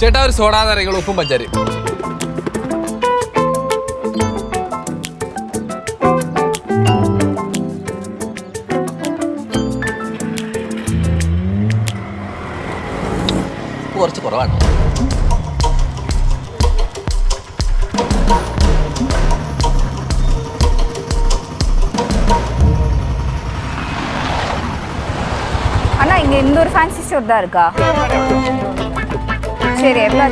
ചേട്ടാ ഒരു സോഡാ നിറങ്ങൾ ഉപ്പും പഞ്ചാരി ഉപ്പ് കുറച്ച് കുറവാണ് அண்ணா இங்க இந்த ஒரு ஃபேன்சி ஸ்டோர் தான் இருக்கா சரி எவ்வளோ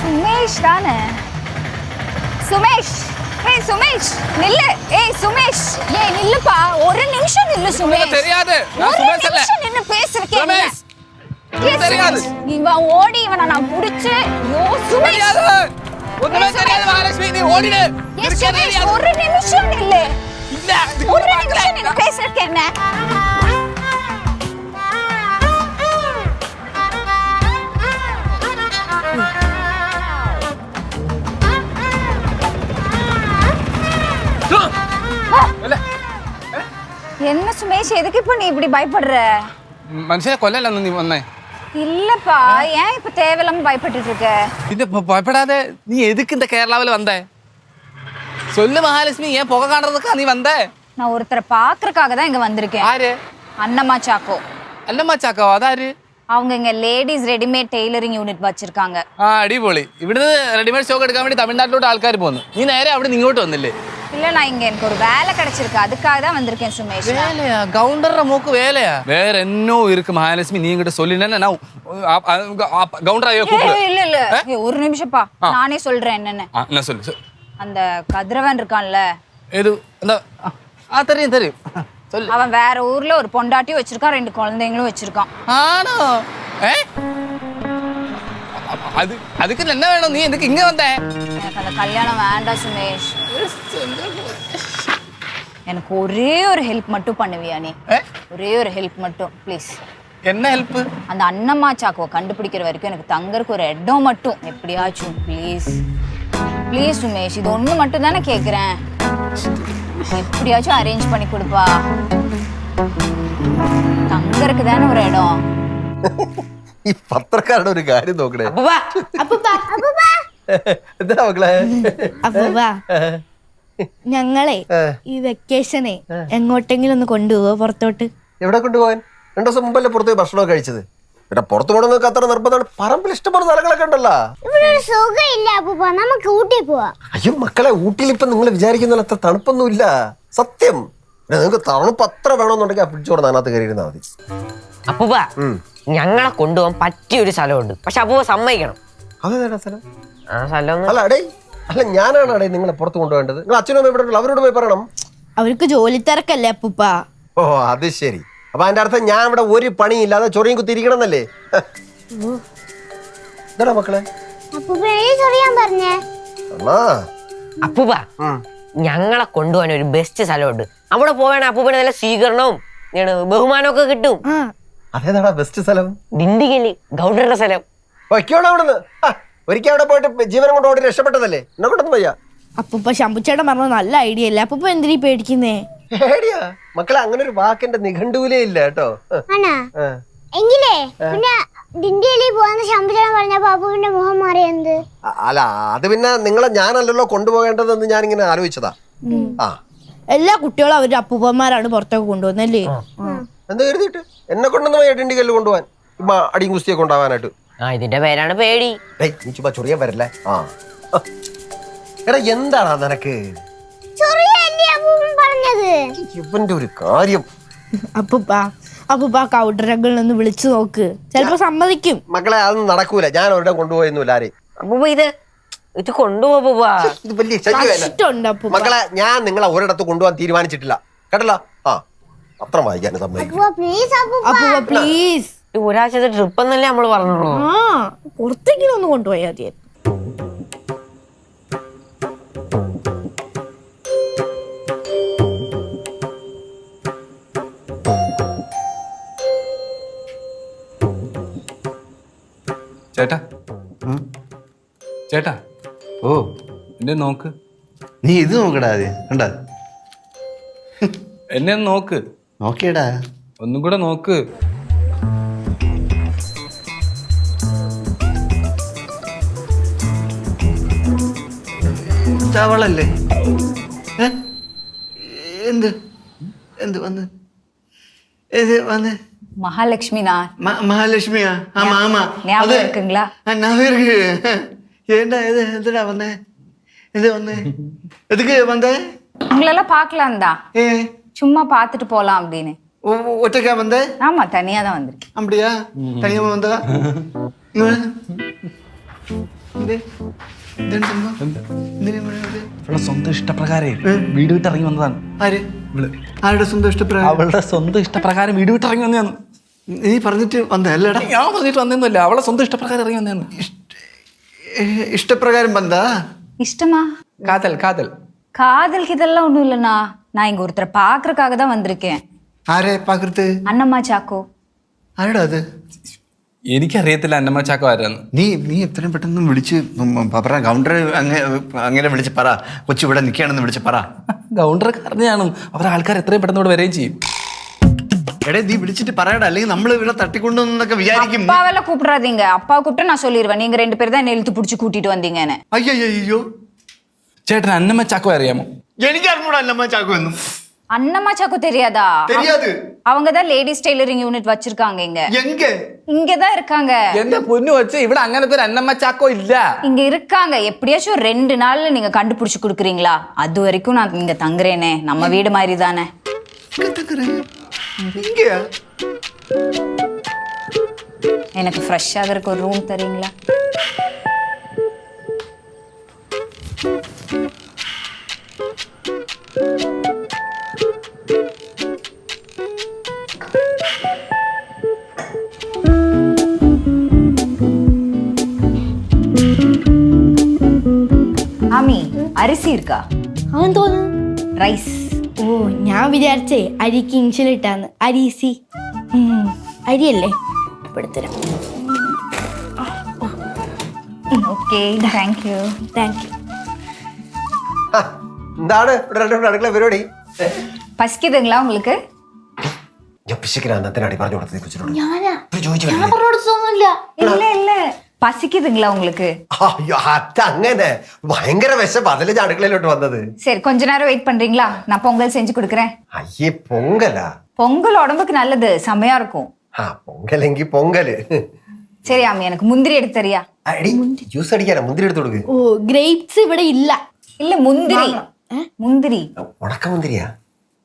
சுமேஷ் தானே? சுமேஷ் ஏய் சுமேஷ் நில்லு. ஏய் சுமேஷ் ஏய் நில்லுப்பா. ஒரு நிமிஷம் நில்லு சுமேஷ். தெரியாது. நான் சுமேஷ் நிமிஷம் நின்னு பேசிருக்கேன் சுமேஷ் தெரியாது. இவன் ஓடி இவனை நான் புடிச்சு ஐயோ சுமேஷ். ஒண்ணுமே தெரியாது மகாலட்சுமி நீ ஓடிடு. ஒரு நிமிஷம் நில்லு. இல்ல, ஒரு பார்க்கல. நிமிஷம் நின்னு பேசிருக்கேன் என்ன இல்ல, என்ன சுமேஷ் எதுக்கு இப்ப நீ இப்படி பயப்படுற മനുഷ്യനെ കൊല്ലല്ലെന്ന് നീ വന്നേ இல்லப்பா ஏன் இப்ப தேவையில்லாம பயப்பட்டுட்டு இருக்க പിന്നെ ഭ- ഭയപ്പെടാതെ നീ എതുക്ക് இந்த കേരളാവിൽ വന്നേ சொல்லு மகாலட்சுமி ஏன் புகை காண்றதுக்கா நீ வந்த நான் ஒருத்தரை பாக்குறதுக்காக தான் இங்க வந்திருக்கேன் யாரு அன்னம்மா சாக்கோ അല്ലമ്മ ചാക്കോ അതാര് அவங்க இங்க லேடிஸ் ரெடிமேட் டெய்லரிங் யூனிட் வச்சிருக்காங்க ആ இவ்வளவு ரெடிமேட் റെഡിമെയ്ഡ് எடுக்க வேண்டிய വേണ്ടി തമിഴ്നാട്ടിലോട്ട് ആൾക്കാർ പോകുന്നു നീ നേരെ അവിടെ നിന്ന് ഇങ്ങോട്ട് വന്നില്ലേ இல்ல நான் இங்க எனக்கு ஒரு வேலை கிடைச்சிருக்கு அதுக்காக தான் வந்திருக்கேன் சுமேஷ் வேலையா கவுண்டர்ற மூக்கு வேலையா வேற என்னோ இருக்கு மகாலட்சுமி நீ கிட்ட சொல்லினா நான் கவுண்டர் ஐயா ஏய், இல்ல இல்ல ஒரு நிமிஷம்ப்பா நானே சொல்றேன் என்னன்னு ஆ, நான் சொல்லு. அந்த கதிரவன் இருக்கான்ல. எது? அந்த ஆ தெரியும் தெரியும். சொல்லு. அவன் வேற ஊர்ல ஒரு பொண்டாட்டியும் வச்சிருக்கான் ரெண்டு குழந்தைங்களும் வச்சிருக்கான். ஆனா. அது அதுக்கு என்ன வேணும்? நீ எதுக்கு இங்க வந்த? எனக்கு அந்த கல்யாணம் வேண்டாம் சுமேஷ். எனக்கு ஒரே ஒரு ஹெல்ப் மட்டும் பண்ணுவியா நீ? ஒரே ஒரு ஹெல்ப் மட்டும் ப்ளீஸ் என்ன ஹெல்ப் அந்த அன்னம்மா சாக்குவை கண்டுபிடிக்கிற வரைக்கும் எனக்கு தங்கறக்கு ஒரு இடம் மட்டும் எப்படியாச்சும் ப்ளீஸ் ப்ளீஸ் சுமேஷ் இது ஒன்று மட்டும் தானே கேட்குறேன் எப்படியாச்சும் அரேஞ்ச் பண்ணி கொடுப்பா தங்கறதுக்கு தானே ஒரு இடம் ഈ പത്രക്കാരുടെ ഒരു കാര്യം നോക്കണേ എന്താ മക്കളെ അപ്പൂപ്പാ ഞങ്ങളെ ഈ വെക്കേഷനെ എങ്ങോട്ടെങ്കിലും ഒന്ന് കൊണ്ടുപോവോ പുറത്തോട്ട് എവിടെ കൊണ്ടുപോകാൻ രണ്ടു ദിവസം മുമ്പല്ലേ പുറത്ത് പോയി ഭക്ഷണമൊക്കെ കഴിച്ചത് പിന്നെ പുറത്തു പോകണമെന്നൊക്കെ അത്ര നിർബന്ധമാണ്. പറമ്പിൽ ഇഷ്ടപ്പെടുന്ന സ്ഥലങ്ങളൊക്കെ ഉണ്ടല്ലോ. ഇവിടെ ഒരു സുഖമില്ല അപ്പൂപ്പ. നമുക്ക് ഊട്ടി പോവാ. അയ്യോ മക്കളെ ഊട്ടിയിൽ ഇപ്പൊ നിങ്ങൾ വിചാരിക്കുന്ന അത്ര അത്ര തണുപ്പൊന്നുമില്ല. സത്യം. പിന്നെ നിങ്ങൾക്ക് തണുപ്പ് അത്ര വേണമെന്നുണ്ടെങ്കിൽ ആ ഫ്രിഡ്ജ് തുറന്ന് അതിനകത്ത് കയറി ഇരുന്നാൽ മതി. അപ്പൂപ്പ ഞങ്ങളെ കൊണ്ടുപോകാൻ പറ്റിയ ഒരു സ്ഥലമുണ്ട്. പക്ഷെ അപ്പൂപ്പ സമ്മതിക്കണം. അതേതാ സ്ഥലം? ആ സ്ഥലം അല്ല അടേ അല്ല ഞാനാണ് അടേ നിങ്ങളെ പുറത്ത് കൊണ്ടുപോകേണ്ടത്. നിങ്ങൾ അച്ഛനും അമ്മയും ഇവിടെ ഉണ്ടല്ലോ, അവരോട് പോയി പറയണം. അവർക്ക് ജോലി തിരക്കല്ലേ അപ്പൂപ്പ. ഓ അത് ശരി. അപ്പൊ അതിന്റെ അർത്ഥം ഞാൻ ഇവിടെ ഒരു പണിയില്ലാതെ ചൊറിയും കുത്തിയിരിക്കണം എന്നല്ലേ എന്താടാ മക്കളെ. അമ്മാ. അപ്പൂപ്പ ഞങ്ങളെ കൊണ്ടുപോകാൻ ഒരു ബെസ്റ്റ് സ്ഥലമുണ്ട്. അവിടെ പോവാണെങ്കിൽ അപ്പൂപ്പന് നല്ല സ്വീകരണവും ബഹുമാനവും ബഹുമാനമൊക്കെ കിട്ടും. അതേതാടാ ബെസ്റ്റ് സ്ഥലം? ദിണ്ടിഗലി ഗൗഡറുടെ സ്ഥലം. വയ്ക്കോടെ അവിടുന്ന്. ഒരിക്കൽ അവിടെ പോയിട്ട് ജീവനം കൊണ്ട് ഓടി രക്ഷപ്പെട്ടതല്ലേ? എന്നെ കൊണ്ടൊന്നും വയ്യ. അപ്പൂപ്പ ശമ്പുച്ചേട്ടൻ പറഞ്ഞ നല്ല ഐഡിയ അല്ലേ? അപ്പൂപ്പ എന്തിനീ പേടിക്കുന്നേ? മക്കളെ അങ്ങനെ ഒരു വാക്കിന്റെ നിഘണ്ടുവിലേ ഇല്ല കേട്ടോ. എങ്കിലേ പിന്നെ ദിണ്ടിയിലേക്ക് പോവാന്ന് ശമ്പളം പറഞ്ഞ ബാബുവിന്റെ മുഖം മാറി എന്ത്? അല്ല അത് പിന്നെ നിങ്ങളെ ഞാനല്ലല്ലോ കൊണ്ടുപോകേണ്ടതെന്ന് ഞാൻ ഇങ്ങനെ ആലോചിച്ചതാ ആ. എല്ലാ കുട്ടികളും അവരുടെ അപ്പൂപ്പന്മാരാണ് പുറത്തൊക്കെ കൊണ്ടുപോകുന്നല്ലേ എന്താ കരുതിട്ട് എന്നെ കൊണ്ടൊന്നും വയ്യ കല്ല് കൊണ്ടുപോകാൻ അടിയും കുസ്തിയൊക്കെ ഉണ്ടാവാനായിട്ട് ആ ഇതിന്റെ പേരാണ് പേടി. ചുറിയാൻ നീ ചുമ്മാ ചൊറിയാൻ വരല്ലേ? ആ. എടാ എന്താണ് നിനക്ക്? ഇവന്റെ ഒരു കാര്യം. അപ്പൂപ്പാ അപ്പൂപ്പാ കൗണ്ടറകളിൽ ഒന്ന് വിളിച്ചു നോക്ക്. ചിലപ്പോ സമ്മതിക്കും. മക്കളെ അതൊന്നും നടക്കൂല. ഞാൻ അവരുടെ കൊണ്ടുപോയൊന്നുമില്ല ആരെയും അപ്പൂപ്പ ഇത് ഇത് കൊണ്ടുപോ അപ്പൂപ്പ. ഇത് വലിയ ശല്യമല്ല ഇഷ്ടമുണ്ട് അപ്പൂപ്പ. മക്കളെ ഞാൻ നിങ്ങളെ ഒരിടത്ത് കൊണ്ടുപോകാൻ തീരുമാനിച്ചിട്ടില്ല. കേട്ടല്ലോ? ആ പത്രം വായിക്കാൻ സമ്മതിക്കും. അപ്പൂപ്പ പ്ലീസ് അപ്പൂപ്പ. അപ്പൂപ്പ പ്ലീസ് ഈ ഒരാഴ്ചത്തെ ട്രിപ്പ് എന്നല്ലേ നമ്മൾ പറഞ്ഞുള്ളൂ ആ പുറത്തെങ്കിലും ഒന്ന് കൊണ്ടുപോയാൽ മതി. ചേട്ടാ ഓ എന്നെ നോക്ക് നീ ഇത് നോക്കടാ ആദ്യം കണ്ടാ എന്നെ ഒന്ന് നോക്ക് നോക്കിയടാ ഒന്നും കൂടെ നോക്ക് ചവളല്ലേ ഏ? എന്ത് എന്ത് വന്ന് ഏത് വന്ന് மகாலட்சுமிண்ணா ம- மகாலட்சுமியா ஆமா ஆமா ஞாபகம் அது- இருக்குங்களா? ஆ, ஞாபகம் இருக்கு ஏண்டா இது எதுடா வந்த இது வந்த எதுக்கு வந்த உங்களெல்லாம் பார்க்கலாம் தான் ஏ சும்மா பார்த்துட்டு போலாம் அப்படின்னு ஒ- ஒ- ஒற்றைக்கா வந்த ஆமா தனியா தான் வந்திருக்கேன் அப்படியா தனியாம வந்தா இங்க வா. ഇത് ഇതെന്ത് സംഭവം? എന്തിനാ ഇവിടെ വന്നത്? അവളുടെ സ്വന്തം ഇഷ്ടപ്രകാരേ വീട് വിട്ട് ഇറങ്ങി വന്നതാണ് ആര് ആരുടെ സ്വന്തം ഇഷ്ടപ്രകാരം അവളുടെ സ്വന്തം ഇഷ്ടപ്രകാരം വീട് വിട്ട് ഇറങ്ങി വന്നതാണ് നീ പറഞ്ഞിട്ട് വന്നല്ലേടാ ഞാൻ പറഞ്ഞിട്ട് വന്നൊന്നുമില്ല അവളെ സ്വന്തം ഇഷ്ടപ്രകാരം ഇറങ്ങി വന്നതാണ് ഇഷ്ടപ്രകാരം വന്നാ இஷ்டமா കാതൽ കാതൽ காதலுக்கு இதெல்லாம் ஒண்ணும் இல்லைண்ணா நான் இங்க ஒருத்தரை பாக்குறதுக்காக தான் வந்திருக்கேன் ആരെ പാകൃത്ത് அண்ணம்மா சாக்கோ ആരടാ അത് എനിക്കറിയത്തില്ല അന്നമ്മ ചാക്ക ആരാന്ന് നീ നീ എത്രയും പെട്ടെന്ന് വിളിച്ച് പറ കൗണ്ടർ അങ്ങനെ അങ്ങനെ വിളിച്ച് പറ കൊച്ചു ഇവിടെ നിൽക്കുകയാണെന്ന് വിളിച്ച് പറ ഗൗണ്ടറൊക്കെ അറിഞ്ഞാണ് അവരെ ആൾക്കാർ എത്രയും പെട്ടെന്ന് ഇവിടെ വരികയും ചെയ്യും എടേ നീ വിളിച്ചിട്ട് പറയടാ അല്ലെങ്കിൽ നമ്മൾ ഇവിടെ തട്ടിക്കൊണ്ടുവന്നൊക്കെ വിചാരിക്കും அப்பாவெல்லாம் கூப்பிடாதீங்க அப்பா கூப்பிட்டு நான் சொல்லிடுவேன் நீங்க ரெண்டு பேர் தான் என்ன இழுத்து பிடிச்சி கூட்டிட்டு வந்தீங்கன்னு അയ്യോ അയ്യോ ചേട്ടൻ അന്നമ്മ ചാക്കോ അറിയാമോ എനിക്ക് അറിഞ്ഞൂടാ അല്ലമ്മ ചാക്കു എന്നും அண்ணம்மா சாக்கோ தெரியாதா தெரியாது அவங்க தான் லேடிஸ் டெய்லரிங் யூனிட் வச்சிருக்காங்க இங்க എങ്ക இங்க தான் இருக்காங்க എന്റെ പൊന്നു വെച്ച് ഇവിടെ അങ്ങനത്തെ ഒരു അന്നമ്മ ചാക്കോ ഇല്ല இங்க இருக்காங்க எப்படியாச்சும் ரெண்டு நாள்ல நீங்க கண்டுபிடிச்சு கொடுக்குறீங்களா அது வரைக்கும் நான் இங்க தங்குறேனே நம்ம வீடு மாதிரி தானே இங்க எனக்கு ஃப்ரெஷ்ஷாக இருக்க ஒரு ரூம் தரீங்களா? ஆமி அரிசி இருக்கா? ரைஸ் ഓ ഞാൻ വിചാരിച്ചേ അരിക്ക് ഇൻഷലിട്ടാന്ന് അരീസി ഉം, അരിയല്ലേ ഇപ്പെടുത്തരാം ஓகே தேங்க்யூ താങ്ക് യു ആ, എന്താണ് ഇവിടെ രണ്ടും അടുക്കള പരിപാടി ഏ, பசிக்குதுங்களா உங்களுக்கு ഞാൻ പിശുക്കിനാ അന്നത്തിനാടി പറഞ്ഞു കൊടുത്തത് കൊച്ചിനോട് ഞാനാ ഇവര് ചോദിച്ചു ഞാൻ പറഞ്ഞു കൊടുത്തൊന്നുമില്ല இல்ல இல்ல பசிக்குதுங்களா உங்களுக்கு അയ്യോ അത് അങ്ങനെ ഭയങ്കര വിശപ്പ് അതിലെ ഞാൻ അടുക്കളയിലോട്ട് വന്നത് சரி கொஞ்ச நேரம் வெயிட் பண்றீங்களா நான் பொங்கல் செஞ்சு கொடுக்குறேன் അയ്യേ പൊങ്കലാ பொங்கல் உடம்புக்கு நல்லது செமையா இருக்கும் ആ പൊങ്കലെങ്കി പൊങ്കല് சரி ஆமி எனக்கு முந்திரி எடுத்து தரியா അടി ജ്യൂസ് അടിക്കാനാ മുന്തിരി എടുത്ത് കൊടുക്ക് ഓ ഗ്രേപ്സ് ഇവിടെ ഇല്ല இல்ல முந்திரி முந்திரி ഉണക്കമുന്തിരിയാ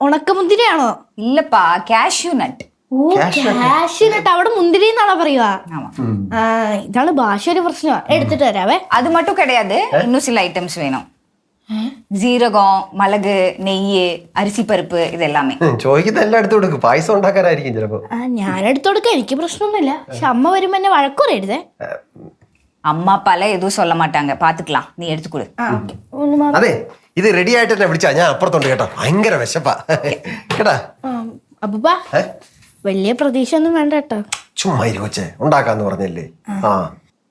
ഉണക്കമുന്തിരിയാണോ இல்லப்பா கேஷ்யூ நட் ഓ കാഷ്യൂനട്ട് അവിടെ മുന്തിരി എന്നാണോ പറയുക ஆமா ആ ഇതാണ് ഭാഷ ഒരു പ്രശ്നമാ എടുത്തിട്ട് തരാവേ அது மட்டும் கிடையாது இன்னும் சில ஐட்டம்ஸ் வேணும் ஜீரகம் மிளகு நெய் அரிசி பருப்பு இது எல்லாமே ഉം, ചോദിക്കുന്ന എല്ലാം എടുത്ത് കൊടുക്ക് പായസം ഉണ്ടാക്കാനായിരിക്കും ചിലപ്പോ ആ ഞാൻ എടുത്തു കൊടുക്കാം എനിക്ക് പ്രശ്നമൊന്നുമില്ല പക്ഷെ അമ്മ വരുമ്പോ എന്നെ വഴക്കുറയരുതേ அம்மா அப்பாலாம் எதுவும் சொல்ல மாட்டாங்க பாத்துக்கலாம் நீ எடுத்து கொடு ആ ഓക്കെ ഒന്ന് മാറി അതെ ഇത് റെഡി ആയിട്ട് തന്നെ വിളിച്ചാ ഞാൻ അപ്പുറത്തുണ്ട് കേട്ടോ ഭയങ്കര വിശപ്പാ കേട്ടാ അപ്പൂപ്പാ ഏ? വലിയ പ്രതീക്ഷ ഒന്നും വേണ്ട കേട്ടോ ചുമ്മാ ഇരി കൊച്ചേ ഉണ്ടാക്കാന്ന് പറഞ്ഞല്ലേ ആ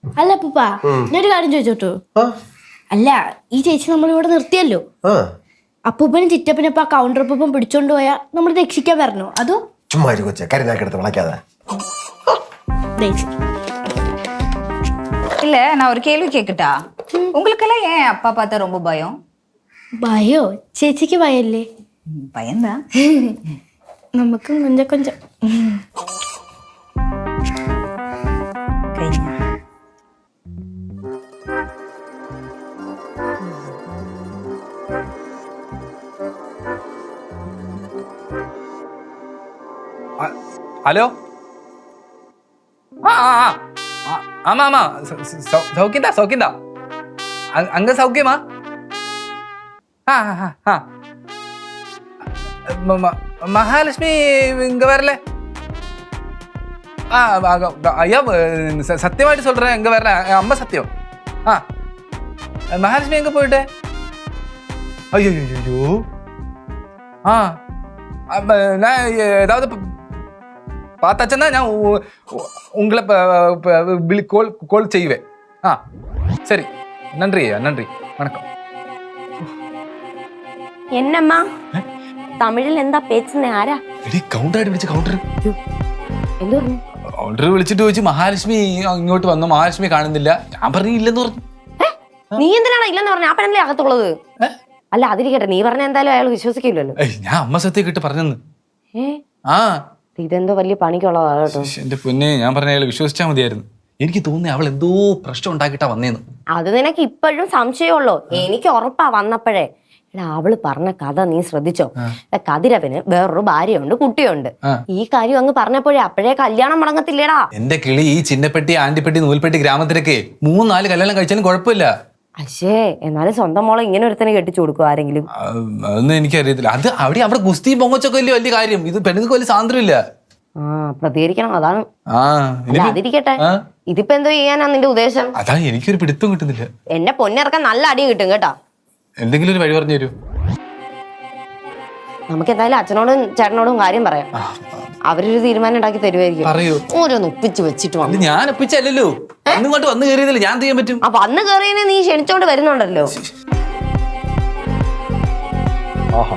അല്ല അപ്പൂപ്പാ ഞാനൊരു കാര്യം ചോദിച്ചോട്ടു ആ, അല്ല ഈ ചേച്ചി നമ്മളിവിടെ നിർത്തിയല്ലോ ആ അപ്പൂപ്പനും ചിറ്റപ്പനപ്പം ആ കൗണ്ടർ അപ്പൂപ്പൻ പിടിച്ചോണ്ട് പോയാ നമ്മൾ രക്ഷിക്കാൻ വരണോ അതോ ചുമ്മാ ഇരി കൊച്ചേ കരുനാക്കെടുത്ത് വിളക്കാതെ ദേശി இல்ல நான் ஒரு கேள்வி கேட்கட்டா உங்களுக்கெல்லாம் ஏன் அப்பா பார்த்தா ரொம்ப பயம் ഭയോ ചേച്ചിക്ക് ഭയല്ലേ ம், பயம்தான் നമുക്ക് കൊഞ്ച കൊഞ്ച ഹലോ ആ ആ ആ ആമാ ആമാ സൗഖ്യന്താ സൗഖ്യന്താ അങ്ക സൗഖ്യമാ ആ ആ ആ மகாலட்சுமி இங்க வரல ஆ ஐயா சத்தியமாயிட்டு சொல்றேன் இங்க வரல அம்மா சத்தியம் ஆ மகாலட்சுமி எங்க போயிட்டு ஐயோ ஆ நான் ஏதாவது பார்த்தாச்சுன்னா நான் உங்களை இப்போ கோல் கோல் செய்வேன் ஆ சரி நன்றி ஐயா நன்றி வணக்கம் என்னம்மா തമിഴിൽ എന്താ പേച്ചെന്ന് ആരാ? കൗണ്ടർ കൗണ്ടർ എന്തു പറഞ്ഞു? കൗണ്ടർ വിളിച്ചിട്ട് ചോദിച്ചു മഹാലക്ഷ്മി ഇങ്ങോട്ട് വന്നു മഹാലക്ഷ്മി കാണുന്നില്ല. ഞാൻ പറഞ്ഞു ഇല്ലെന്ന് പറഞ്ഞു. നീ എന്തിനാണ് ഇല്ലെന്ന് പറഞ്ഞ? ആ പെണ്ണല്ലേ അകത്തുള്ളത്? അല്ല അതിരിക്കട്ടെ. നീ പറഞ്ഞ എന്തായാലും അയാൾ വിശ്വസിക്കില്ലല്ലോ. ഏയ് ഞാൻ അമ്മ സത്യം ഇട്ട് പറഞ്ഞെന്ന്. ഏ? ആ. ഇതെന്തോ വലിയ പണിക്കുള്ളതാ കേട്ടോ. ശ്ശ്, എന്റെ പൊന്നെ ഞാൻ പറഞ്ഞ അയാൾ വിശ്വസിച്ചാൽ മതിയായിരുന്നു. എനിക്ക് തോന്നി അവൾ എന്തോ പ്രശ്നം ഉണ്ടാക്കിയിട്ടാ വന്നേന്ന്. അത് നിനക്ക് ഇപ്പോഴും സംശയമുള്ളൂ. എനിക്ക് ഉറപ്പാ വന്നപ്പോഴേ. എടാ അവൾ പറഞ്ഞ കഥ നീ ശ്രദ്ധിച്ചോ? കതിരവന് വേറൊരു ഭാര്യയുണ്ട് കുട്ടിയുണ്ട്. ഈ കാര്യം അങ്ങ് പറഞ്ഞപ്പോഴേ അപ്പോഴേ കല്യാണം മുടങ്ങത്തില്ലേടാ. എന്റെ കിളി ഈ ചിന്നപ്പെട്ടി ആന്റിപ്പെട്ടി നൂൽപ്പെട്ടി ഗ്രാമത്തിലൊക്കെ മൂന്നാൽ കല്യാണം കഴിച്ചാലും കുഴപ്പമില്ല. അശേ എന്നാലും സ്വന്തം മോളെ ഇങ്ങനെ ഒരുത്തനെ കെട്ടിച്ചു കൊടുക്കും ആരെങ്കിലും? അതൊന്നും എനിക്കറിയത്തില്ല. അത് അവിടെ അവിടെ ഗുസ്തി പൊങ്ങച്ചൊക്കെ വലിയ വലിയ കാര്യം. ഇത് പെണ്ണുങ്ങൾക്ക് വലിയ സാന്ദ്രമില്ല ആ പ്രതികരിക്കണം അതാണ്. അതിരിക്കട്ടെ. ഇതിപ്പോ എന്തോ ചെയ്യാനാ നിന്റെ ഉദ്ദേശം? അതാ എനിക്കൊരു പിടുത്തം കിട്ടുന്നില്ല. എന്നെ പൊന്നിറക്കാൻ നല്ല അടി കിട്ടും കേട്ടാ. എന്തെങ്കിലും ഒരു വഴി പറഞ്ഞു തരൂ. നമുക്ക് എന്തായാലും അച്ഛനോടും ചേട്ടനോടും കാര്യം പറയാം. അവരൊരു തീരുമാനം ഉണ്ടാക്കി തരുമായിരിക്കും പറയൂ. ഓരോന്ന് ഒപ്പിച്ച് വെച്ചിട്ട് വന്നു. ഞാൻ ഒപ്പിച്ചല്ലോ ഇങ്ങോട്ട് വന്നു കയറിയതല്ലേ ഞാൻ ചെയ്യാൻ പറ്റും? ആ വന്ന് കയറിയതിനെ നീ ക്ഷണിച്ചോണ്ട് വരുന്നുണ്ടല്ലോ. ആഹാ.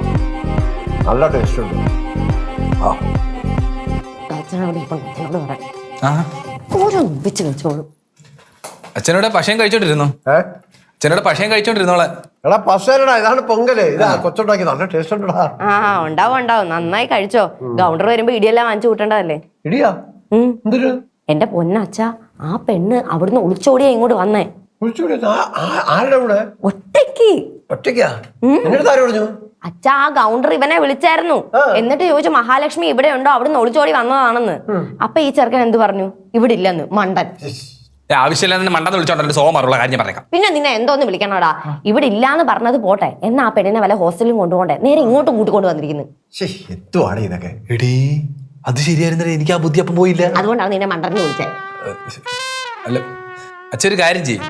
നല്ല ടേസ്റ്റ് ഉണ്ട്. ആ. അച്ഛനോട് ഇപ്പൊ അച്ഛനോട് പറയാം. ഓരോന്ന് ഒപ്പിച്ച് വെച്ചോളൂ. അച്ഛനോടെ പശയം കഴിച്ചോണ്ടിരുന്നു? അച്ഛനോടെ പക്ഷേ കഴിച്ചോണ്ടിരുന്നോളെ. എടാ പശേരടാ ഇതാണ് പൊങ്കൽ. ഇതാ കൊച്ചുണ്ടാക്കി നല്ല ടേസ്റ്റ് ഉണ്ടടാ. ആ ഉണ്ടാവും ഉണ്ടാവും. നന്നായി കഴിച്ചോ. ഗൗണ്ടർ വരുമ്പോ ഇടിയെല്ലാം വാങ്ങിച്ചു കൂട്ടേണ്ടതല്ലേ? ഇടിയാ? ഉം. എന്തൊരു? എന്റെ പൊന്നച്ഛ ആ പെണ്ണ് അവിടുന്ന് ഒളിച്ചോടിയാ ഇങ്ങോട്ട് വന്നേ. ആ- ആരുടെ കൂടെ ഒറ്റയ്ക്ക്. ഒറ്റയ്ക്കാ? എന്നിട്ട് ആര് പറഞ്ഞു? അച്ഛ ആ ഗൗണ്ടർ ഇവനെ വിളിച്ചായിരുന്നു. എന്നിട്ട് ചോദിച്ചു മഹാലക്ഷ്മി ഇവിടെ ഉണ്ടോ അവിടുന്ന് ഒളിച്ചോടി വന്നതാണെന്ന്. അപ്പൊ ഈ ചെറുക്കൻ എന്ത് പറഞ്ഞു? ഇവിടെ ഇല്ലെന്ന് മണ്ടൻ. ആവശ്യമില്ലാതെ മണ്ടെന്ന് വിളിച്ചോണ്ടല്ലോ സോമാറുള്ള കാര്യം പറയാം പിന്നെ നിന്നെ എന്തോന്ന് വിളിക്കണോടാ? ഇവിടെ ഇല്ലാന്ന് പറഞ്ഞത് പോട്ടെ. എന്നാ ആ പെണ്ണിനെ വല്ല ഹോസ്റ്റലും കൊണ്ടുപോണ്ടേ നേരെ ഇങ്ങോട്ട് കൂട്ടിക്കൊണ്ട് വന്നിരിക്കുന്നു. ശേ എത്തുവാണ് ഇതൊക്കെ? എടീ അത് ശരിയായിരുന്നു എനിക്ക് ആ ബുദ്ധി അപ്പം പോയില്ല. അതുകൊണ്ടാണ് നിന്നെ മണ്ടൻ വിളിച്ചത് അല്ല അച്ഛൻ ഒരു കാര്യം ചെയ്യും.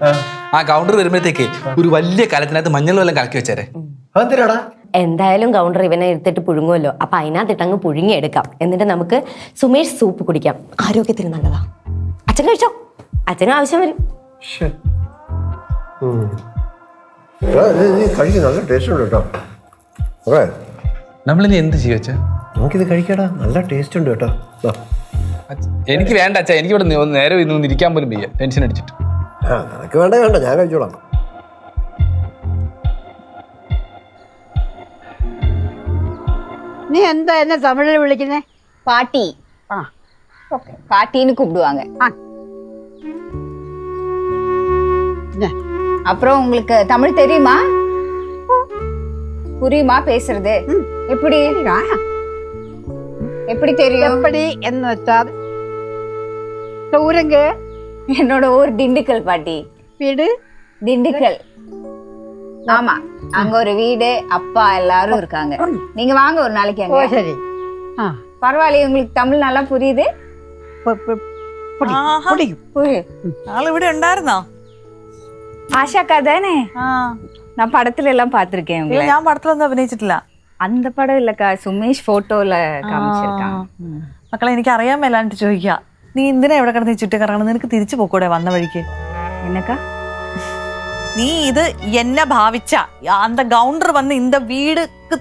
ആ. കൗണ്ടർ വരുമ്പോഴത്തേക്ക് ഒരു വലിയ കലത്തിനകത്ത് മഞ്ഞൾ വെള്ളം കലക്കി വെച്ചേരെ. അതെന്തിനാടാ? എന്തായാലും കൗണ്ടർ ഇവനെ എടുത്തിട്ട് പുഴുങ്ങുമല്ലോ അപ്പൊ അതിനകത്തിട്ടങ്ങ് പുഴുങ്ങിയെടുക്കാം. എന്നിട്ട് നമുക്ക് സുമേഷ് സൂപ്പ് കുടിക്കാം. ആരോഗ്യത്തിന് നല്ലതാ. അച്ഛൻ കഴിച്ചോ? അച്ഛനും ആവശ്യം വരും നല്ല ടേസ്റ്റ് ഉണ്ട് കേട്ടോ. നമ്മളിനി എന്ത് കഴിക്കടാ. നല്ല ടേസ്റ്റ് ഉണ്ട് കേട്ടോ. എനിക്ക് വേണ്ട അച്ഛാ. എനിക്ക് ഇവിടെ നേരെ ഇന്ന് ഇരിക്കാൻ പോലും വയ്യ. ടെൻഷൻ അടിച്ചിട്ട്. ആ വേണ്ട വേണ്ട. ഞാൻ കഴിച്ചോളാം. നീ എന്താ എന്നെ தமிழில் വിളിക്കുന്നേ? പാട്ടി. ആ. ஓகே பாட்டின்னு கூப்பிடுவாங்க ആ. அப்புறம் உங்களுக்கு தமிழ் தெரியுமா புரியுமா பேசுறது எப்படி எப்படி தெரியும் எப்படி എന്ന് വെച്ചാൽ ஊருங்க என்னோட ஊர் திண்டுக்கல் பாட்டி வீடு திண்டுக்கல் ஆமா அங்க ஒரு வீடு அப்பா எல்லாரும் இருக்காங்க நீங்க வாங்க ஒரு நாளைக்கு ஓ அங்க சரி ஆ பரவாயில்லையே உங்களுக்கு தமிழ் நல்லா புரியுது பு- பு- புடி- ആഹാ. புடிக்கும் புரியுது ആളിവിടെ ഉണ്ടായിരുന്നോ ஆஷாக்கா தானே ആ நான் படத்துல எல்லாம் பாத்திருக்கேன் ഇല്ല, உங்களை ഞാൻ പടത്തിലൊന്നും അഭിനയിച്ചിട്ടില്ല அந்த படம் இல்லக்கா சுமேஷ் போட்டோல காமிச்சிருக்கான் ம். മക്കളെ എനിക്ക് അറിയാൻ മേലാണ്ട് ചോദിക്കുക നീ എന്തിനാ ഇവിടെ കിടന്ന് ഈ ചുറ്റി കറങ്ങണം നിനക്ക് തിരിച്ചു പോക്കൂടെ വന്ന വഴിക്ക് என்னக்கா നീ ഇത് എന്നെ ഭാവിച്ച അന്ത ഗൗണ്ടർ വന്ന് இந்த വീടുക്ക്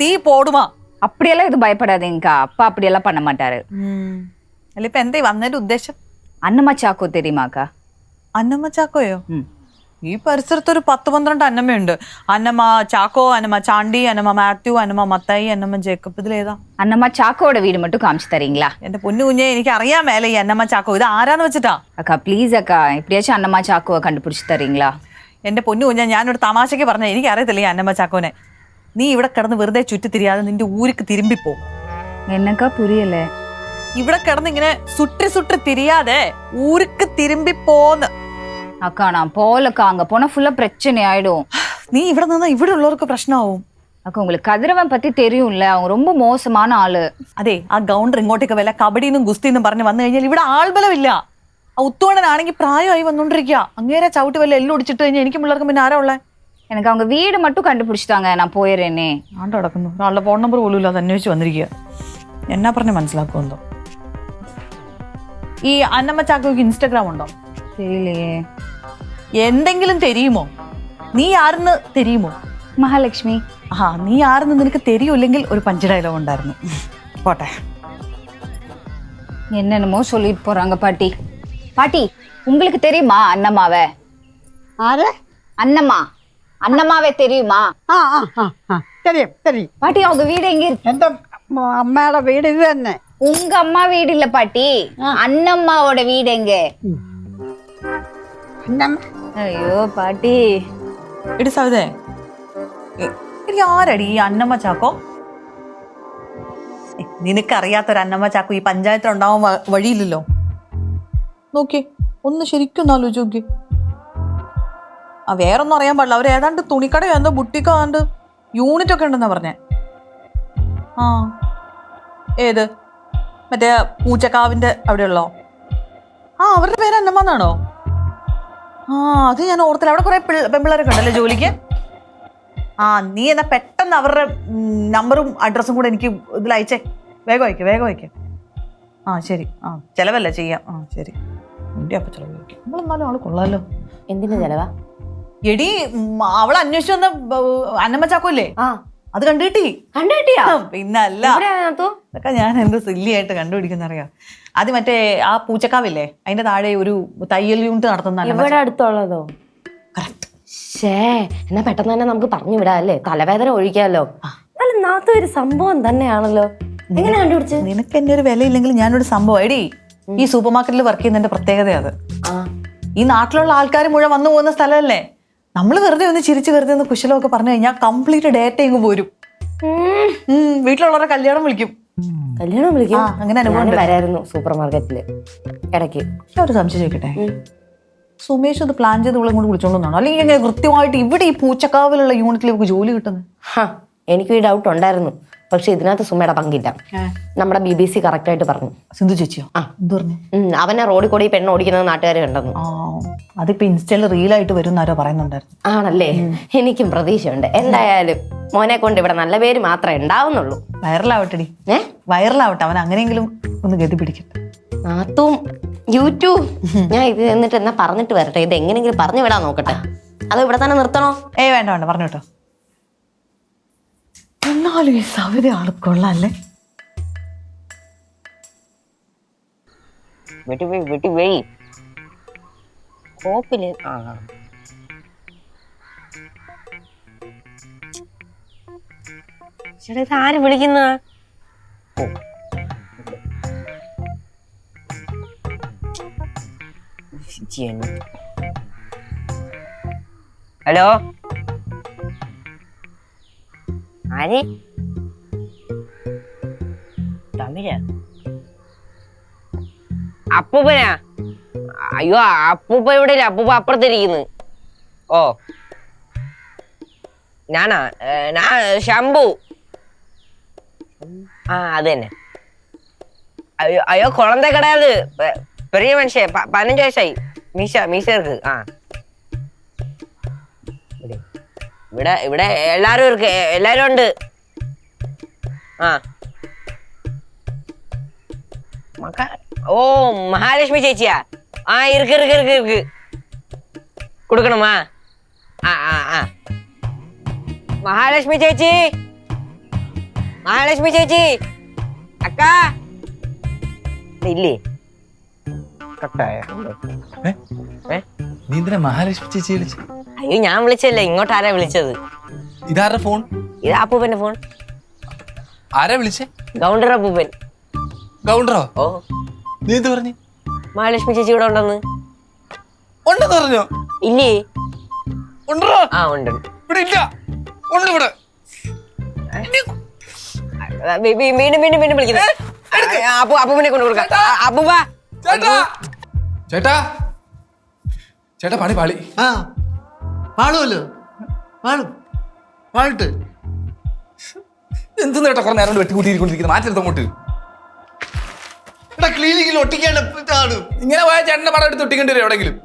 തീ പോടുമാ அப்படியெல்லாம் இது பயப்படாதீங்கக்கா அப்பா அப்படியெல்லாம் பண்ண மாட்டாரு അല്ല ഇപ്പൊ എന്താ വന്നതിന്റെ ഉദ്ദേശം அன்னம்மா சாக்கோ தெரியுமாக்கா അന്നമ്മ ചാക്കോയോ ഉം. ഈ പരിസരത്ത് ഒരു പത്ത് പന്ത്രണ്ട് അന്നമ്മയുണ്ട് അന്നമ്മ ചാക്കോ അന്നമ്മ ചാണ്ടി അന്നമ്മ മാത്യു അന്നമ്മ മത്തായി അന്നമ്മ ജേക്കബ് ഇതിലേതാ அன்னம்மா சாக்கோட வீடு மட்டும் காமிச்சு தரீங்களா എന്റെ പൊന്നു കുഞ്ഞെ എനിക്ക് അറിയാൻ മേലെ ഈ അന്നമ്മ ചാക്കോ ഇത് ആരാന്ന് വെച്ചിട്ടാ அக்கா ப்ளீஸ் அக்கா எப்படியாச்சும் அன்னம்மா சாக்கோவை கண்டுபிடிச்சு தரீங்களா എന്റെ പൊന്നു കുഞ്ഞ ഞാനൊരു തമാശയ്ക്ക് പറഞ്ഞ എനിക്ക് അറിയത്തില്ല ഈ അന്നമ്മ ചാക്കോനെ നീ ഇവിടെ കിടന്ന് വെറുതെ ചുറ്റി തിരിയാതെ നിന്റെ ഊരിക്ക് തിരുമ്പിപ്പോ என்னக்கா புரியல ഇവിടെ കിടന്ന് ഇങ്ങനെ സുട്ടി സുട്ടി തിരിയാതെ ഊരിക്ക് തിരുമ്പിപ്പോന്ന് அக்கா நான் போலக்கா அங்க போனா ஃபுல்லா பிரச்சனை ஆயிடும் നീ ഇവിടെ നിന്നാ ഇവിടെ ഉള്ളവർക്ക് പ്രശ്നമാവും அக்கா உங்களுக்கு கதிரவன் பத்தி தெரியும்ல அவங்க ரொம்ப மோசமான ஆளு അതെ ആ ഗൗണ്ടർ ഇങ്ങോട്ടേക്ക് വല്ല കബഡിന്നും ഗുസ്തിന്നും പറഞ്ഞ് വന്നു കഴിഞ്ഞാൽ ഇവിടെ ആൾബലമില്ല ആ ഉത്തുവണ്ണനാണെങ്കിൽ പ്രായമായി വന്നോണ്ടിരിക്കുക അങ്ങേരെ ചവിട്ടി വല്ല എല്ലാം ഒടിച്ചിട്ട് കഴിഞ്ഞാൽ എനിക്കും പിള്ളേർക്കും പിന്നെ ആരാ ഉള്ളേ எனக்கு அவங்க வீடு மட்டும் கண்டுபிடிச்சிட்டாங்க நான் போயிடுறேனே ആണ്ട് കിടക്കുന്നു ഒരാളുടെ ഫോൺ നമ്പർ പോലും ഇല്ലാതെ അന്വേഷിച്ച് വന്നിരിക്കുക എന്നാ പറഞ്ഞ് മനസ്സിലാക്കുമെന്തോ ഈ അന്നമ്മ ചാക്കോയ്ക്ക് ഇൻസ്റ്റഗ്രാം ഉണ്ടോ தெரியலையே എന്തെങ്കിലും തെരിയുമോ നീ ആരെന്ന് തെരിയുമോ மகாலட்சுமி ആ നീ ആരെന്ന് നിനക്ക് തെരിയില്ലെങ്കിൽ ഒരു പഞ്ച് ഡയലോഗ് ഉണ്ടായിരുന്നു പോട്ടെ என்னென்னமோ சொல்லிட்டு போறாங்க பாட்டி பாட்டி உங்களுக்கு தெரியுமா அண்ணம்மாவை ആര് அண்ணம்மா அண்ணம்மாவே தெரியுமா ആ ആ ആ ആ தெரியும் தெரியும் பாட்டி அவங்க வீடு எங்க இருக்கு എൻ്റെ മ- അമ്മയുടെ വീട് ഇത് തന്നെ உங்க அம்மா வீடு இல்ல பாட்டி அண்ணம்மாவோட வீடு எங்க അയ്യോ പാട്ടി. എടി സൗദേ എനിക്ക് ആരടി ഈ അന്നമ്മ ചാക്കോ? നിനക്കറിയാത്തൊരു അന്നമ്മ ചാക്കോ ഈ പഞ്ചായത്തിൽ ഉണ്ടാവാൻ വഴിയില്ലല്ലോ? നോക്കി ഒന്ന് ശരിക്കും ഒന്ന് ആലോചിച്ച് നോക്കി ആ വേറൊന്നും അറിയാൻ പാടില്ല. അവർ ഏതാണ്ട് തുണിക്കടയോ എന്തോ ബുട്ടിക്കോ ഏതാണ്ട് യൂണിറ്റ് ഒക്കെ ഉണ്ടെന്നാ പറഞ്ഞെ. ആ ഏത്? മറ്റേ പൂച്ചക്കാവിന്റെ അവിടെയുള്ളോ? ആ അവരുടെ പേര് അന്നമ്മ എന്നാണോ? ആ അത് ഞാൻ ഓർത്തില്ല. അവിടെ കുറെ പെൺപിള്ളേരൊക്കെ ഉണ്ടല്ലേ ജോലിക്ക്? ആ നീ എന്നാ പെട്ടെന്ന് അവരുടെ നമ്പറും അഡ്രസ്സും കൂടെ എനിക്ക് ഇതിൽ അയച്ചേ. വേഗം അയക്ക് വേഗം അയക്ക്. ആ ശരി. ആ ചിലവല്ല ചെയ്യാം. ആ ശരി. എന്റെ അപ്പം ചിലവ് നമ്മളെന്നാലും ആൾ കൊള്ളാലോ. എന്തിന്റെ ചെലവാ? എടി അവൾ അന്വേഷിച്ചു വന്ന അന്നമ്മ ആ. അത് കണ്ടുകിട്ടി. കണ്ടുകിട്ടിയാ? പിന്നല്ല. അല്ല അതൊക്കെ ഞാൻ എന്ത് സില്ലിയായിട്ട് കണ്ടുപിടിക്കുന്ന അറിയാം. അത് മറ്റേ ആ പൂച്ചക്കാവില്ലേ? അതിന്റെ താഴെ ഒരു തയ്യൽ യൂണിറ്റ് നടത്തുന്ന ഇവിടെ അടുത്തുള്ളതോ? ഷേ എന്നാ പെട്ടെന്ന് തന്നെ നമുക്ക് പറഞ്ഞു വിടാം അല്ലേ? തലവേദന ഒഴിക്കാമല്ലോ അല്ല നാത്ത ഒരു സംഭവം തന്നെയാണല്ലോ. എങ്ങനെ കണ്ടുപിടിച്ചു? നിനക്ക് എന്റെ ഒരു വിലയില്ലെങ്കിൽ ഞാനൊരു സംഭവം. എടി ഈ സൂപ്പർ മാർക്കറ്റിൽ വർക്ക് ചെയ്യുന്നതിന്റെ പ്രത്യേകത അത്. ഈ നാട്ടിലുള്ള ആൾക്കാർ മുഴുവൻ വന്നു പോകുന്ന സ്ഥലമല്ലേ? നമ്മൾ വെറുതെ ഒന്ന് ചിരിച്ച് വെറുതെ ഒന്ന് കുശലമൊക്കെ പറഞ്ഞു കഴിഞ്ഞാൽ കംപ്ലീറ്റ് ഡേറ്റ ഇങ്ങ് പോരും ഉം. വീട്ടിലുള്ളവരെ കല്യാണം വിളിക്കും. കല്യാണം വിളിക്കും? ആ, അങ്ങനെ അനുഭവം ഉണ്ട്. വരായിരുന്നു സൂപ്പർ മാർക്കറ്റിൽ ഇടയ്ക്ക്. ഞാൻ ഒരു സംശയം ചോദിക്കട്ടെ? സുമേഷ് അത് പ്ലാൻ ചെയ്ത് ഇവിടെ കൊണ്ട് വിളിച്ചോണ്ടെന്നാണോ അല്ലെങ്കിൽ ഇങ്ങനെ കൃത്യമായിട്ട് ഇവിടെ ഈ പൂച്ചക്കാവിലുള്ള യൂണിറ്റിൽ ഇവർക്ക് ജോലി കിട്ടുന്നത്? ഹാ എനിക്കും ഈ ഡൗട്ട് ഉണ്ടായിരുന്നു. പക്ഷെ ഇതിനകത്ത് സുമയുടെ പങ്കില്ല. നമ്മുടെ ബി ബി സി കറക്റ്റ് ആയിട്ട് പറഞ്ഞു. സിന്ധു ചേച്ചിയോ? ആ. പറഞ്ഞു? അവനെ റോഡിൽ കൂടി ഈ പെണ്ണ് ഓടിക്കുന്നത് നാട്ടുകാർ കണ്ടെന്നു അതിപ്പോ ഇൻസ്റ്റയിൽ റീലായിട്ട് വരും ആരോ പറയുന്നുണ്ടായിരുന്നു. ആണല്ലേ? എനിക്കും പ്രതീക്ഷയുണ്ട്. എന്തായാലും മോനെ കൊണ്ട് ഇവിടെ നല്ല പേര് മാത്രമേ ഉണ്ടാവുന്നുള്ളൂ. വൈറലാവട്ടെടി. ഏ? വൈറലാവട്ടെ അവൻ അങ്ങനെയെങ്കിലും ഒന്ന് ഗതി പിടിക്കട്ടെ. നാത്തും യൂട്യൂബ്. ഞാൻ ഇത് എന്നിട്ട് എന്നാ പറഞ്ഞിട്ട് വരട്ടെ. ഇത് എങ്ങനെയെങ്കിലും പറഞ്ഞു വിടാൻ നോക്കട്ടെ. അത് ഇവിടെ തന്നെ നിർത്തണോ? ഏ വേണ്ട വേണ്ട. പറഞ്ഞു കേട്ടോ എന്നാലും ഈ സവിത ആൾ കൊള്ളാല്ലേ? വെട്ടി പോയി വെട്ടി പോയി. കോപ്പിൽ. ആ. ആ. ചേട്ടാ ഇത് ആര് വിളിക്കുന്ന? ഹലോ? ആര് തമിഴ അപ്പൂപ്പനാ? അയ്യോ അപ്പൂപ്പ ഇവിടെ ഇല്ല അപ്പൂപ്പ അപ്പുറത്തിരിക്കുന്നു. ഓ. ഞാനാ? ഞാ ശംഭു. ആ അത് തന്നെ. അയ്യോ അയ്യോ കുളന്ത കിടയാത് പെരിയ മനുഷ്യ പതിനഞ്ച് വയസ്സായി. മീശ മീശർക്ക് ആ. ഇവിടെ ഇവിടെ എല്ലാരും ഇരിക്ക എല്ലാരും ഉണ്ട്. ആ. ஓ மகாலட்சுமி சேச்சியா ஆ இருக்கு இருக்கு இருக்கு இருக்கு கொடுக்கணுமா ஆ ஆ ஆ மகாலட்சுமி சேச்சி மகாலட்சுமி சேச்சி அக்கா இல்லையே നീ എന്തിനാ മഹാലക്ഷ്മി ചേച്ചി വിളിച്ചു? അയ്യോ ഞാൻ വിളിച്ചല്ലേ ഇങ്ങോട്ട് ആരാ വിളിച്ചത്? ഇതാരുടെ ഫോൺ? ഇത് അപ്പൂപ്പന്റെ ഫോൺ. ആരാ വിളിച്ചേ? ഗൗണ്ടർ അപ്പൂപ്പൻ. ഗൗണ്ടറോ? ഓ. നീ എന്ത് പറഞ്ഞു? മഹാലക്ഷ്മി ചേച്ചി ഇവിടെ ഉണ്ടെന്ന്. ഉണ്ടെന്ന് പറഞ്ഞോ? ഇല്ലേ? ഉണ്ടോ? ആ ഉണ്ട്. ഇവിടെ ഇല്ല. ഉണ്ട് ഇവിടെ. വീണ്ടും വീണ്ടും വീണ്ടും വിളിക്കുന്നത് അപ്പു അപ്പൂപ്പനെ കൊണ്ട് കൊടുക്കാം ആ, അപ്പൂപ്പ. ചേട്ടാ. ചേട്ടാ. ചേട്ടാ പണി പാളി. ആ പാളുമല്ലോ പാളും പാളിട്ട്. എന്തെന്ന് ചേട്ടാ കുറെ നേരം കൊണ്ട് വെട്ടിക്കൂട്ടിയിരിക്കൊണ്ടിരിക്കുന്നത് മാറ്റരുത് അങ്ങോട്ട്. ഇവിടെ ക്ലിനിക്കിൽ ഒട്ടിക്കേണ്ട ഇതാണ്. ഇങ്ങനെ പോയാൽ ചേട്ടന്റെ പടം എടുത്ത് ഒട്ടിക്കേണ്ടി വരും എവിടെങ്കിലും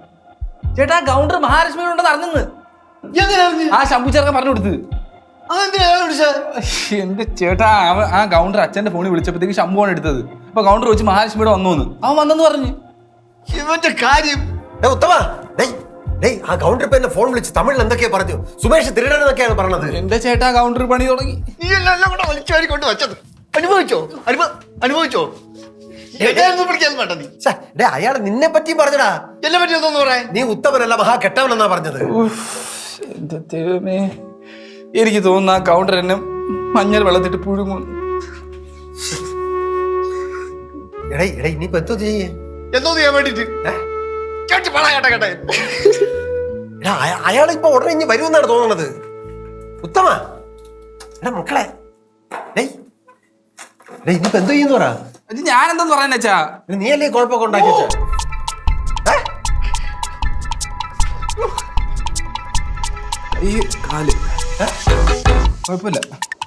ചേട്ടാ ഗൗണ്ടർ മഹാലക്ഷ്മി ഉണ്ടെന്ന് അറിഞ്ഞെന്ന്. എങ്ങനെ അറിഞ്ഞു ആ ശംഭു ചേർക്കാൻ പറഞ്ഞു കൊടുത്ത്. അതെന്തിനാ അയാൾ വിളിച്ചത് എന്റെ ചേട്ടാ അവൻ ആ ഗൗണ്ടർ അച്ഛന്റെ ഫോണിൽ വിളിച്ചപ്പോഴത്തേക്ക് ശംഭുവാണ് എടുത്തത്. അപ്പൊ ഗൗണ്ടർ വെച്ച് മഹാലക്ഷ്മിയുടെ വന്നു അവൻ വന്നെന്ന് പറഞ്ഞു. ഇവന്റെ കാര്യം. ഉത്തമ ഡേയ് ഡേയ് ആ കൗണ്ടർ ഇപ്പൊ എന്നെ ഫോൺ വിളിച്ച് തമിഴിൽ എന്തൊക്കെയാ പറഞ്ഞു? സുമേഷ് തിരുടനെന്നൊക്കെയാണ് പറഞ്ഞത്. എന്റെ ചേട്ടാ കൗണ്ടർ പണി തുടങ്ങി. നീ എല്ലാം കൂടെ വലിച്ചു വാരി കൊണ്ട് വെച്ചത്? അനുഭവിച്ചോ? അനുഭവ അനുഭവിച്ചോ? അയാൾ നിന്നെ പറ്റി പറഞ്ഞടാ. എന്നെ പറ്റി ഒന്നു പറയാൻ? നീ ഉത്തമനല്ല മഹാ കെട്ടവനെന്നാ പറഞ്ഞത്. ദൈവമേ. എനിക്ക് തോന്നുന്നു ആ കൗണ്ടർ എന്നെ മഞ്ഞൾ വെള്ളത്തിട്ട് പുഴുങ്ങുന്നു എടേ എടേ ഇനിയിപ്പോ എന്തോ ചെയ്യേ. എന്തോ ചെയ്യാൻ വേണ്ടിട്ട് കേട്ട് പണ കേട്ടെ കേട്ടെ. എടാ അയാൾ ഇപ്പൊ ഉടനെ ഇനി വരുമെന്നാണ് തോന്നുന്നത്. ഉത്തമ. എടാ മക്കളെ. ഡേയ്. ഡേയ് ഇനിയിപ്പോ എന്തോ ചെയ്യുന്നു പറ? അത് ഞാൻ എന്താന്ന് പറയാൻ വെച്ചാ ഇത് നീയല്ലേ ഈ കുഴപ്പമൊക്കെ ഉണ്ടാക്കി വെച്ചേ? ഏ? ഈ കാൽ. കുഴപ്പമില്ല.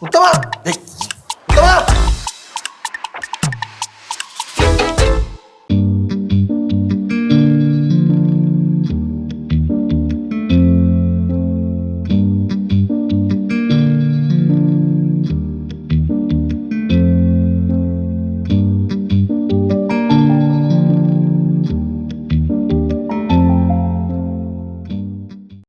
ഉത്തമ. ഡേയ്.